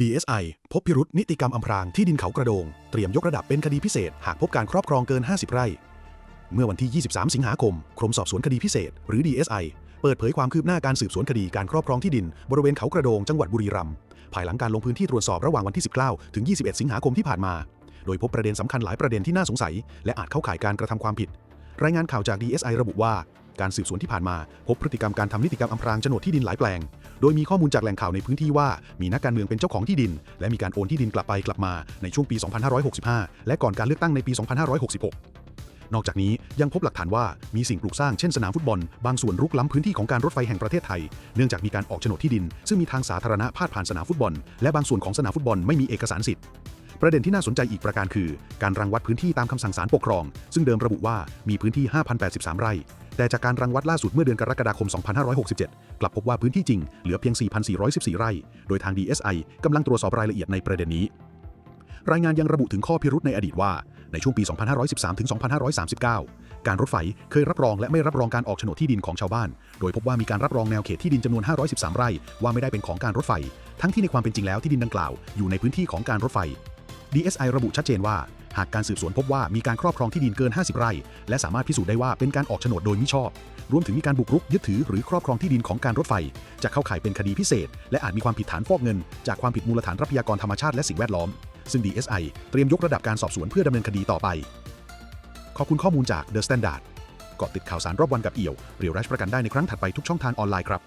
DSI พบพิรุษนิติกรรมอำพรางที่ดินเขากระโดง เตรียมยกระดับเป็นคดีพิเศษ หากพบการครอบครองเกิน 50 ไร่ เมื่อวันที่ 23 สิงหาคม กรมสอบสวนคดีพิเศษ หรือ DSI เปิดเผยความคืบหน้าการสืบสวนคดีการครอบครองที่ดิน บริเวณเขากระโดงจังหวัดบุรีรัมย์ภายหลังการลงพื้นที่ตรวจสอบระหว่างวันที่ 19 ถึง 21 สิงหาคมที่ผ่านมา โดยพบประเด็นสำคัญหลายประเด็นที่น่าสงสัย และอาจเข้าข่ายการกระทำความผิด รายงานข่าวจาก DSI ระบุว่า การสืบสวนที่ผ่านมา พบพฤติกรรมการทำนิติกรรมอำพรางโฉนดที่ดินหลายแปลง โดยมีข้อมูลจากแหล่งข่าวในพื้นที่ว่า มีนักการเมืองเป็นเจ้าของที่ดิน และมีการโอนที่ดินกลับไปกลับมาในช่วงปี 2565 และก่อนการเลือกตั้งในปี 2566นอกจากนี้ยังพบหลักฐานว่ามีสิ่งปลูกสร้างเช่นสนามฟุตบอล บางส่วนรุกล้ำพื้นที่ของการรถไฟแห่งประเทศไทย เนื่องจากมีการออกโฉนดที่ดิน ซึ่งมีทางสาธารณะพาดผ่านสนามฟุตบอล และบางส่วนของสนามฟุตบอลไม่มีเอกสารสิทธิ์ ประเด็นที่น่าสนใจอีกประการคือ การรังวัดพื้นที่ตามคำสั่งศาลปกครอง ซึ่งเดิมระบุว่ามีพื้นที่ 5,083 ไร่ แต่จากการรังวัดล่าสุดเมื่อเดือนกรกฎาคม 2567 กลับพบว่าพื้นที่จริงเหลือเพียง 4,414 ไร่ โดยทาง DSI กำลังตรวจสอบรายละเอียดในประเด็นนี้ รายงานยังระบุถึงข้อพิรุธในอดีตว่า ในช่วงปี 2513 ถึง 2539 การรถไฟเคยรับรองและไม่รับรองการออกโฉนดที่ดินของชาวบ้าน โดยพบว่ามีการรับรองแนวเขตที่ดินจำนวน 513 ไร่ ว่าไม่ได้เป็นของการรถไฟ ทั้งที่ในความเป็นจริงแล้วที่ดินดังกล่าวอยู่ในพื้นที่ของการรถไฟ DSI ระบุชัดเจนว่า หากการสืบสวนพบว่ามีการครอบครองที่ดินเกิน 50 ไร่ และสามารถพิสูจน์ได้ว่าเป็นการออกโฉนดโดยมิชอบ รวมถึงมีการบุกรุกยึดถือหรือครอบครองที่ดินของการรถไฟ จะเข้าข่ายเป็นคดีพิเศษ และอาจมีความผิดฐานฟอกเงิน จากความผิดมูลฐานทรัพยากรธรรมชาติและสิ่งแวดล้อม ซึ่ง DSI เตรียมยกระดับการสอบสวนเพื่อดำเนินคดีต่อไป ขอบคุณข้อมูลจาก The Standard เกาะติดข่าวสารรอบวันกับเอี่ยวเรียวรัชประกันได้ในครั้งถัดไปทุกช่องทางออนไลน์ครับ